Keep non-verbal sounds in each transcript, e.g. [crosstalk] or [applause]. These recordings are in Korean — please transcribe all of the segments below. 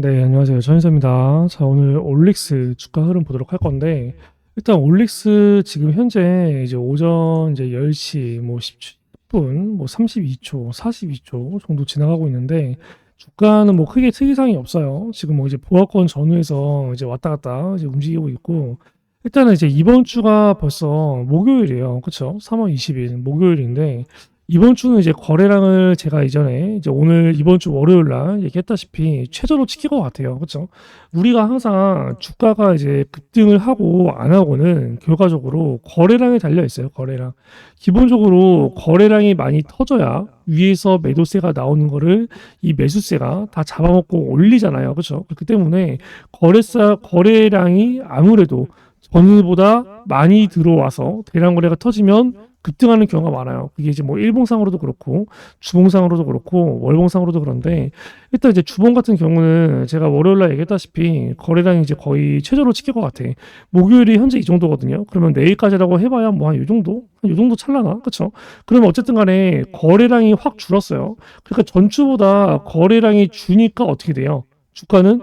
네, 안녕하세요. 전인사입니다. 자, 오늘 올릭스 주가 흐름 보도록 할 건데, 일단 올릭스 지금 현재 이제 오전 이제 10시 뭐 10분, 뭐 32초, 42초 정도 지나가고 있는데, 주가는 뭐 크게 특이사항이 없어요. 지금 뭐 이제 보합권 전후에서 이제 왔다 갔다 이제 움직이고 있고, 일단은 이제 이번 주가 벌써 목요일이에요. 그쵸? 3월 20일 목요일인데, 이번 주는 이제 거래량을 제가 이전에 이제 오늘 이번 주 월요일 날 얘기했다시피 최저로 지킬 것 같아요. 그렇죠? 우리가 항상 주가가 이제 급등을 하고 안 하고는 결과적으로 거래량에 달려 있어요. 거래량. 기본적으로 거래량이 많이 터져야 위에서 매도세가 나오는 거를 이 매수세가 다 잡아먹고 올리잖아요. 그렇죠? 그렇기 때문에 거래사 거래량이 아무래도 전일보다 많이 들어와서 대량 거래가 터지면 급등하는 경우가 많아요. 그게 이제 뭐 일봉상으로도 그렇고 주봉상으로도 그렇고 월봉상으로도 그런데 일단 이제 주봉 같은 경우는 제가 월요일 날 얘기했다시피 거래량이 이제 거의 최저로 찍힐 것 같아. 목요일이 현재 이 정도거든요. 그러면 내일까지라고 해봐야 뭐 한 이 정도? 한 이 정도 찰라나? 그쵸? 그러면 어쨌든 간에 거래량이 확 줄었어요. 그러니까 전주보다 거래량이 주니까 어떻게 돼요? 주가는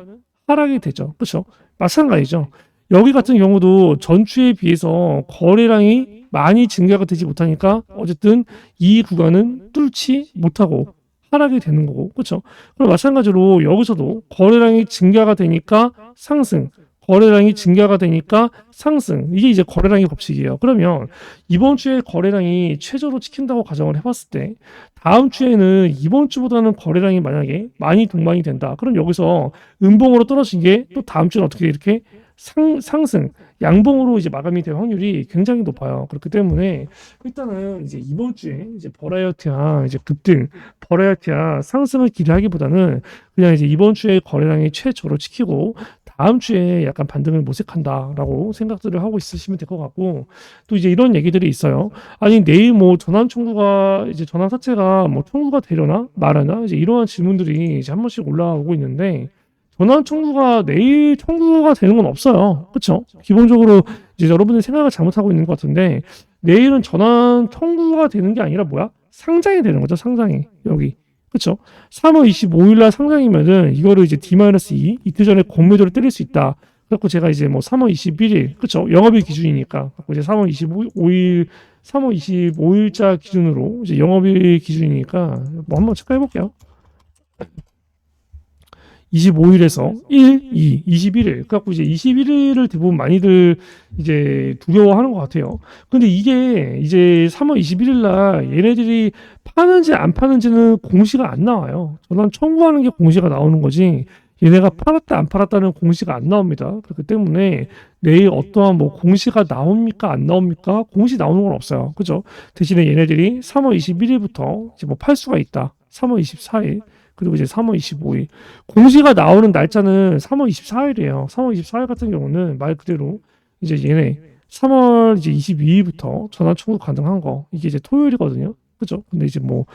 하락이 되죠. 그쵸? 마찬가지죠. 여기 같은 경우도 전주에 비해서 거래량이 많이 증가가 되지 못하니까 어쨌든 이 구간은 뚫지 못하고 하락이 되는 거고 그렇죠? 그럼 마찬가지로 여기서도 거래량이 증가가 되니까 상승 거래량이 증가가 되니까 상승. 이게 이제 거래량의 법칙이에요. 그러면 이번 주에 거래량이 최저로 지킨다고 가정을 해봤을 때 다음 주에는 이번 주보다는 거래량이 만약에 많이 동반이 된다. 그럼 여기서 음봉으로 떨어진 게 또 다음 주는 어떻게 이렇게 상, 상승, 양봉으로 이제 마감이 될 확률이 굉장히 높아요. 그렇기 때문에 일단은 이제 이번 주에 이제 버라이어티와 이제 급등, 버라이어티와 상승을 기대하기보다는 그냥 이제 이번 주에 거래량이 최저로 지키고 다음 주에 약간 반등을 모색한다라고 생각들을 하고 있으시면 될 것 같고 또 이제 이런 얘기들이 있어요. 아니 내일 뭐 전환 청구가 이제 전환 사채가 뭐 청구가 되려나 말하나 이제 이러한 질문들이 이제 한 번씩 올라오고 있는데 전환 청구가 내일 청구가 되는 건 없어요. 그렇죠? 기본적으로 이제 여러분들이 생각을 잘못하고 있는 것 같은데 내일은 전환 청구가 되는 게 아니라 뭐야? 상장이 되는 거죠. 상장이 여기. 그렇죠? 3월 25일 날 상장이면은 이거를 이제 D-2 이틀 전에 공매도를 때릴 수 있다. 그래갖고 제가 이제 뭐 3월 21일 그렇죠? 영업일 기준이니까 이제 3월 25일 3월 25일자 기준으로 이제 영업일 기준이니까 뭐 한번 체크해 볼게요. 25일에서 1, 2, 21일. 그래갖고 이제 21일을 대부분 많이들 이제 두려워하는 것 같아요. 근데 이게 이제 3월 21일 날 얘네들이 파는지 안 파는지는 공시가 안 나와요. 저는 청구하는 게 공시가 나오는 거지. 얘네가 팔았다 안 팔았다는 공시가 안 나옵니다. 그렇기 때문에 내일 어떠한 뭐 공시가 나옵니까 안 나옵니까 공시 나오는 건 없어요. 그죠? 대신에 얘네들이 3월 21일부터 이제 뭐 팔 수가 있다. 3월 24일 그리고 이제 3월 25일 공시가 나오는 날짜는 3월 24일이에요. 3월 24일 같은 경우는 말 그대로 이제 얘네 3월 이제 22일부터 전화 청구 가능한 거 이게 이제 토요일이거든요. 그죠? 근데 이제 뭐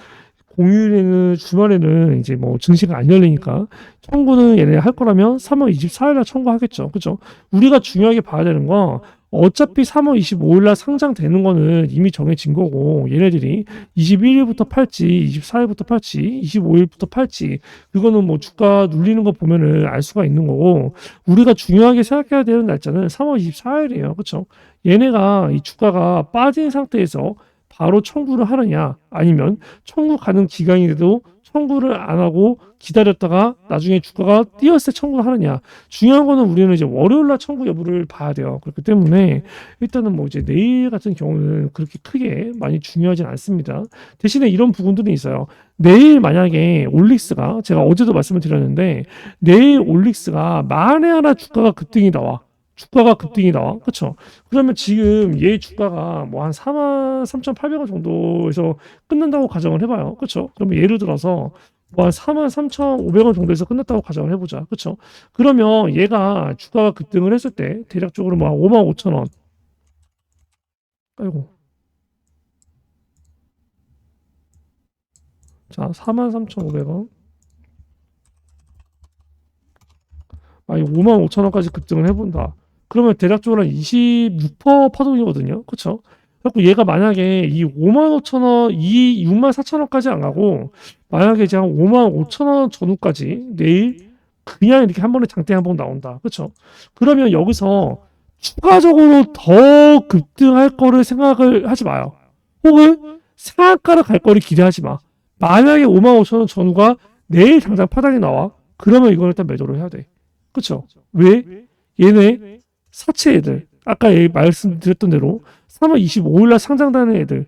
공휴일에는 주말에는 이제 뭐 증시가 안 열리니까 청구는 얘네 할 거라면 3월 24일 날 청구하겠죠. 그죠? 우리가 중요하게 봐야 되는 건 어차피 3월 25일 날 상장되는 거는 이미 정해진 거고 얘네들이 21일부터 팔지 24일부터 팔지 25일부터 팔지 그거는 뭐 주가 눌리는 거 보면은 알 수가 있는 거고 우리가 중요하게 생각해야 되는 날짜는 3월 24일이에요. 그렇죠 얘네가 이 주가가 빠진 상태에서 바로 청구를 하느냐 아니면 청구 가능 기간인데도 청구를 안 하고 기다렸다가 나중에 주가가 뛰었을 때 청구를 하느냐. 중요한 거는 우리는 이제 월요일 날 청구 여부를 봐야 돼요. 그렇기 때문에 일단은 뭐 이제 내일 같은 경우는 그렇게 크게 많이 중요하진 않습니다. 대신에 이런 부분들이 있어요. 내일 만약에 올릭스가 제가 어제도 말씀을 드렸는데 내일 올릭스가 만에 하나 주가가 급등이 나와 주가가 급등이 나와. 그렇죠? 그러면 지금 얘 주가가 뭐 한 4만 3,800원 정도에서 끝난다고 가정을 해봐요. 그렇죠? 그러면 예를 들어서 뭐 한 4만 3,500원 정도에서 끝났다고 가정을 해보자. 그렇죠? 그러면 얘가 주가가 급등을 했을 때 대략적으로 뭐 5만 5천 원. 아이고. 자, 4만 3,500원. 아니 5만 5천 원까지 급등을 해본다. 그러면 대략적으로 한 26% 파동이거든요. 그쵸? 그래갖고 얘가 만약에 이 5만 5천 원, 이 6만 4천 원까지 안 가고 만약에 이제 한 5만 5천 원 전후까지 내일 그냥 이렇게 한 번에 장대 한 번 나온다. 그렇죠? 그러면 여기서 추가적으로 더 급등할 거를 생각을 하지 마요. 혹은 상한가를 갈 거를 기대하지 마. 만약에 55,000원 전후가 내일 당장 파당이 나와. 그러면 이걸 일단 매도를 해야 돼. 그렇죠? 왜? 얘네 사채 애들 아까 얘 말씀드렸던 대로 3월 25일 날 상장되는 애들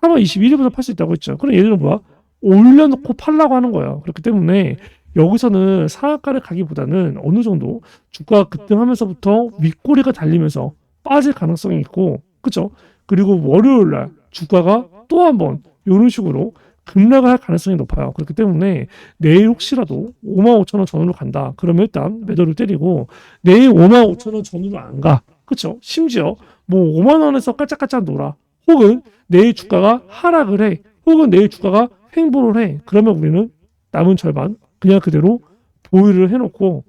3월 21일부터 팔 수 있다고 했죠. 그럼 얘들은 뭐야? 올려놓고 팔라고 하는 거예요. 그렇기 때문에 여기서는 상한가를 가기보다는 어느 정도 주가가 급등하면서부터 윗꼬리가 달리면서 빠질 가능성이 있고 그죠? 그리고 월요일 날 주가가 또 한번 이런 식으로 급락을 할 가능성이 높아요. 그렇기 때문에 내일 혹시라도 55,000원 전후로 간다. 그러면 일단 매도를 때리고 내일 55,000원 전후로 안 가. 그쵸? 심지어 뭐 5만 원에서 깔짝깔짝 놀아. 혹은 내일 주가가 하락을 해. 혹은 내일 주가가 횡보를 해. 그러면 우리는 남은 절반 그냥 그대로 보유를 해놓고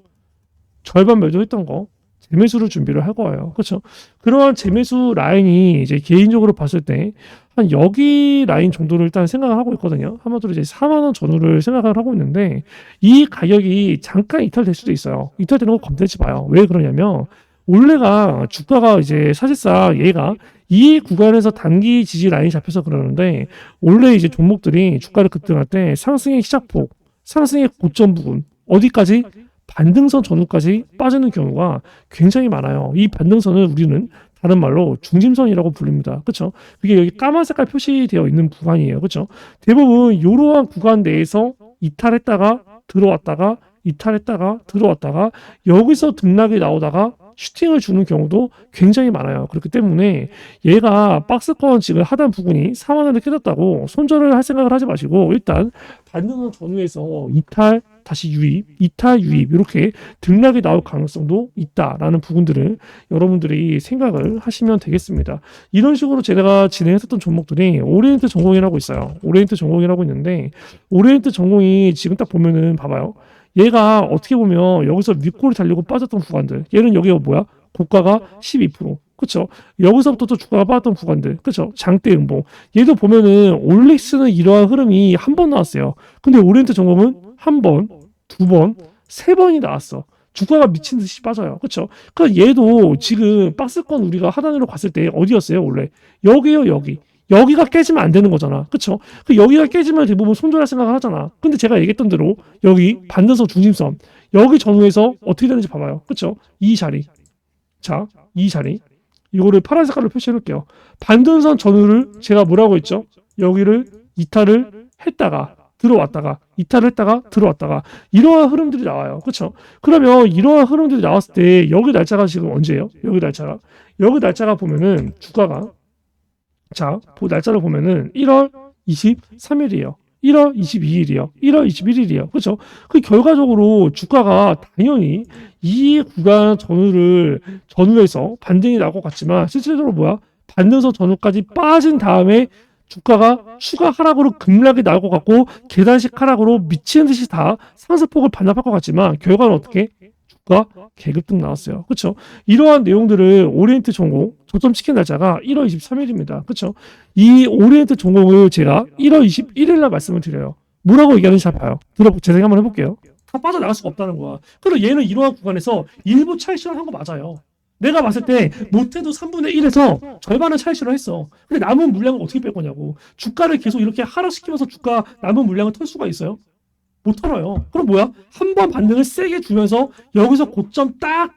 절반 매도했던 거 재매수를 준비를 할 거예요. 그렇죠? 그러한 재매수 라인이 이제 개인적으로 봤을 때 한 여기 라인 정도를 일단 생각을 하고 있거든요. 한마디로 이제 4만 원 전후를 생각을 하고 있는데 이 가격이 잠깐 이탈될 수도 있어요. 이탈되는 거 검토하지 마요. 왜 그러냐면 원래가 주가가 이제 사실상 얘가 이 구간에서 단기 지지 라인이 잡혀서 그러는데 원래 이제 종목들이 주가를 급등할 때 상승의 시작폭, 상승의 고점 부분 어디까지 반등선 전후까지 빠지는 경우가 굉장히 많아요. 이 반등선을 우리는 다른 말로 중심선이라고 부릅니다. 그렇죠? 그게 여기 까만 색깔 표시되어 있는 구간이에요. 그렇죠? 대부분 이러한 구간 내에서 이탈했다가 들어왔다가 이탈했다가 들어왔다가 여기서 등락이 나오다가 슈팅을 주는 경우도 굉장히 많아요. 그렇기 때문에 얘가 박스권 지금 하단 부분이 4만 원을 깨졌다고 손절을 할 생각을 하지 마시고 일단 반등선 전후에서 이탈 다시 유입, 이탈 유입 이렇게 등락이 나올 가능성도 있다라는 부분들을 여러분들이 생각을 하시면 되겠습니다. 이런 식으로 제가 진행했었던 종목들이 오리엔트 전공이라고 있어요. 오리엔트 전공이라고 있는데 오리엔트 전공이 지금 딱 보면은 봐봐요. 얘가 어떻게 보면 여기서 윗골이 달리고 빠졌던 구간들 얘는 여기가 뭐야? 고가가 12% 그쵸? 여기서부터 또 주가가 빠졌던 구간들 그쵸? 장대 음봉 얘도 보면은 올릭스는 이러한 흐름이 한 번 나왔어요 근데 오리엔트 전공은 한 번, 두 번, 세 번이 나왔어 주가가 미친 듯이 빠져요 그쵸? 그 얘도 지금 박스권 우리가 하단으로 갔을 때 어디였어요 원래 여기요 여기 여기가 깨지면 안 되는 거잖아. 그쵸? 그 여기가 깨지면 대부분 손절할 생각을 하잖아. 근데 제가 얘기했던 대로 여기 반등선 중심선 여기 전후에서 어떻게 되는지 봐봐요. 그쵸? 이 자리. 자, 이 자리. 이거를 파란 색깔로 표시해 놓을게요. 반등선 전후를 제가 뭐라고 했죠? 여기를 이탈을 했다가 들어왔다가 이탈을 했다가 들어왔다가 이러한 흐름들이 나와요. 그렇죠? 그러면 이러한 흐름들이 나왔을 때 여기 날짜가 지금 언제예요? 여기 날짜가 여기 날짜가 보면은 주가가 자, 그 날짜를 보면은 1월 23일이에요. 1월 22일이요. 1월 21일이요. 그렇죠? 그 결과적으로 주가가 당연히 이 구간 전후를 전후에서 반등이 나올 것 같지만 실질적으로 뭐야? 반등선 전후까지 빠진 다음에 주가가 추가 하락으로 급락이 나올 것 같고 계단식 하락으로 미치는 듯이 다 상승폭을 반납할 것 같지만 결과는 어떻게? 주가 계급등 나왔어요. 그렇죠? 이러한 내용들을 오리엔트 전공 저점 치킨 날짜가 1월 23일입니다. 그렇죠? 이 오리엔트 전공을 제가 1월 21일 날 말씀을 드려요. 뭐라고 얘기하는지 잘 봐요. 들어 재생 한번 해볼게요. 다 빠져나갈 수가 없다는 거야. 그리고 얘는 이러한 구간에서 일부 차익 실현한 거 맞아요. 내가 봤을 때 못해도 3분의 1에서 절반은 차익 실현 했어. 근데 남은 물량을 어떻게 뺄 거냐고. 주가를 계속 이렇게 하락시키면서 주가 남은 물량을 털 수가 있어요? 못 털어요. 그럼 뭐야? 한 번 반등을 세게 주면서 여기서 고점 딱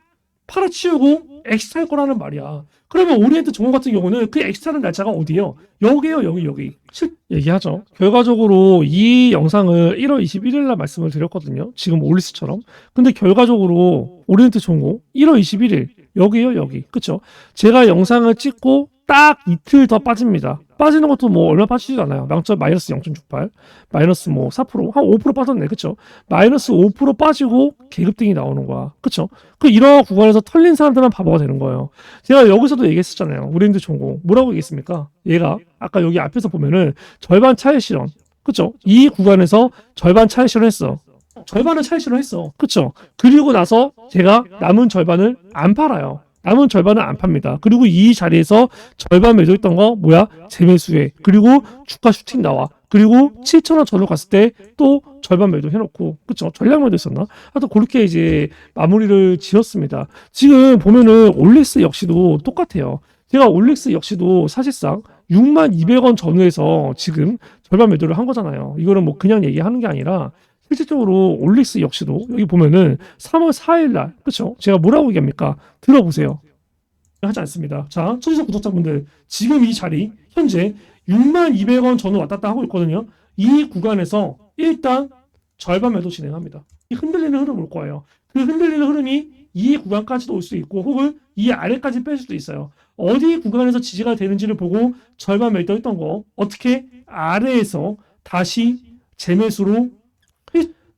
팔아치우고 엑스트라일 거라는 말이야. 그러면 오리엔트 종목 같은 경우는 그 엑스트라는 날짜가 어디예요? 여기요, 여기, 여기. 실 얘기하죠. 결과적으로 이 영상을 1월 21일 날 말씀을 드렸거든요. 지금 올리스처럼. 근데 결과적으로 오리엔트 종목 1월 21일 여기요, 여기. 그쵸? 제가 영상을 찍고 딱 이틀 더 빠집니다. 빠지는 것도 뭐 얼마 빠지지도 않아요. 망점 마이너스 0.68, 마이너스 뭐 4%, 한 5% 빠졌네. 그쵸? 마이너스 5% 빠지고 계급등이 나오는 거야. 그쵸? 그 이러한 구간에서 털린 사람들만 바보가 되는 거예요. 제가 여기서도 얘기했었잖아요. 우리인드 종공. 뭐라고 얘기했습니까? 얘가 아까 여기 앞에서 보면은 절반 차익 실현. 그쵸? 이 구간에서 절반 차익 실현했어. 절반은 차익 실현했어. 그쵸? 그리고 나서 제가 남은 절반을 안 팔아요. 남은 절반은 안 팝니다. 그리고 이 자리에서 절반 매도했던 거 뭐야? 재매수해. 그리고 주가 슈팅 나와. 그리고 7,000원 전후 갔을 때 또 절반 매도 해놓고 그쵸 전량 매도 했었나? 하여튼 그렇게 이제 마무리를 지었습니다. 지금 보면은 올릭스 역시도 똑같아요. 제가 올릭스 역시도 사실상 6만 200원 전후에서 지금 절반 매도를 한 거잖아요. 이거는 뭐 그냥 얘기하는 게 아니라 실질적으로 올릭스 역시도 여기 보면은 3월 4일 날 그쵸? 제가 뭐라고 얘기합니까? 들어보세요. 하지 않습니다. 자, 초지석 구독자분들 지금 이 자리 현재 6만 200원 전후 왔다 갔다 하고 있거든요. 이 구간에서 일단 절반 매도 진행합니다. 이 흔들리는 흐름 올 거예요. 그 흔들리는 흐름이 이 구간까지도 올수 있고 혹은 이 아래까지 뺄 수도 있어요. 어디 구간에서 지지가 되는지를 보고 절반 매도 했던 거 어떻게 아래에서 다시 재매수로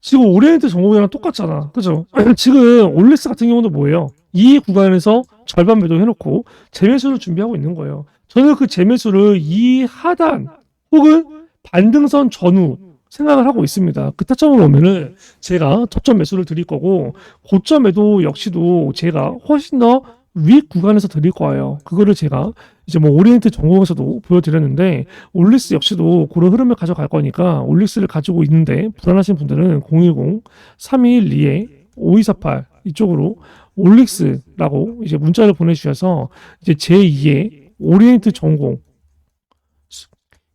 지금 오리엔트 정보이랑 똑같잖아. 그죠? [clears throat] 지금 올리스 같은 경우도 뭐예요? 이 구간에서 절반 매도 해놓고 재매수를 준비하고 있는 거예요. 저는 그 재매수를 이 하단 혹은 반등선 전후 생각을 하고 있습니다. 그 타점으로 오면은 제가 저점 매수를 드릴 거고 고점 매도 역시도 제가 훨씬 더 위 구간에서 드릴 거예요. 그거를 제가 이제 뭐 오리엔트 전공에서도 보여드렸는데 올리스 역시도 그런 흐름을 가져갈 거니까 올리스를 가지고 있는데 불안하신 분들은 010 321 5248 이쪽으로 올릭스라고 이제 문자를 보내주셔서 이제 제2의 오리엔트 전공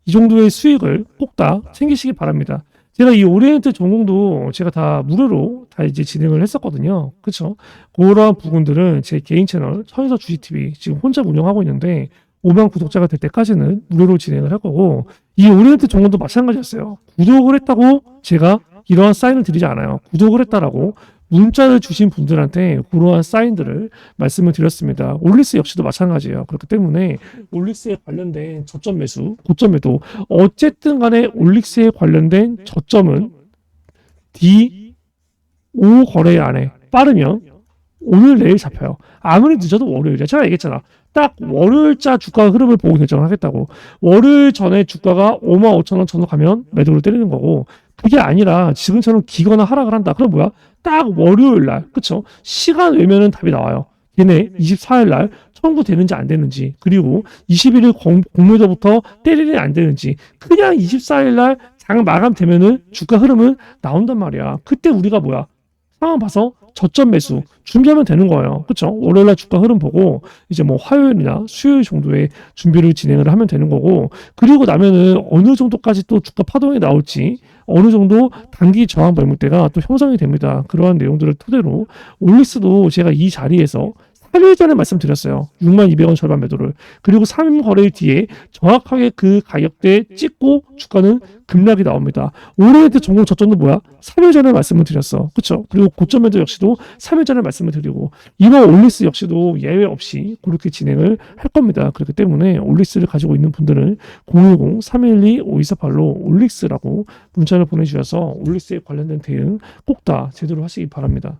이 정도의 수익을 꼭 다 챙기시기 바랍니다. 제가 이 오리엔트 전공도 제가 다 무료로 다 이제 진행을 했었거든요. 그쵸? 그러한 부분들은 제 개인 채널 서인서 주식TV 지금 혼자 운영하고 있는데 5만 구독자가 될 때까지는 무료로 진행을 할 거고 이 오리엔트 전공도 마찬가지였어요. 구독을 했다고 제가 이러한 사인을 드리지 않아요. 구독을 했다라고 문자를 주신 분들한테 그러한 사인들을 말씀을 드렸습니다. 올리스 역시도 마찬가지예요. 그렇기 때문에 올릭스에 관련된 저점 매수, 고점 매도 어쨌든 간에 올릭스에 관련된 저점은 D 5 거래 안에 빠르면 오늘 내일 잡혀요. 아무리 늦어도 월요일이야. 제가 얘기했잖아. 딱 월요일자 주가 흐름을 보고 결정을 하겠다고. 월요일 전에 주가가 5만 5천 원 전후 가면 매도를 때리는 거고 그게 아니라 지금처럼 기거나 하락을 한다. 그럼 뭐야? 딱 월요일 날, 그쵸? 시간 외면은 답이 나와요. 얘네 24일 날 청구되는지 안 되는지, 그리고 21일 공, 공매도부터 때리는 안 되는지, 그냥 24일 날 장 마감되면은 주가 흐름은 나온단 말이야. 그때 우리가 뭐야? 상황 봐서 저점 매수 준비하면 되는 거예요. 그렇죠? 월요일 날 주가 흐름 보고 이제 뭐 화요일이나 수요일 정도에 준비를 진행을 하면 되는 거고 그리고 나면은 어느 정도까지 또 주가 파동이 나올지 어느 정도 단기 저항 매물대가 또 형성이 됩니다. 그러한 내용들을 토대로 올리스도 제가 이 자리에서 3일 전에 말씀드렸어요. 6만 200원 절반 매도를. 그리고 3 거래일 뒤에 정확하게 그 가격대에 찍고 주가는 급락이 나옵니다. 오리엔트 전공 저점도 뭐야? 3일 전에 말씀을 드렸어. 그쵸? 그리고 고점 매도 역시도 3일 전에 말씀을 드리고 이번 올리스 역시도 예외 없이 그렇게 진행을 할 겁니다. 그렇기 때문에 올리스를 가지고 있는 분들은 010-312-5248로 올릭스라고 문자를 보내주셔서 올릭스에 관련된 대응 꼭 다 제대로 하시기 바랍니다.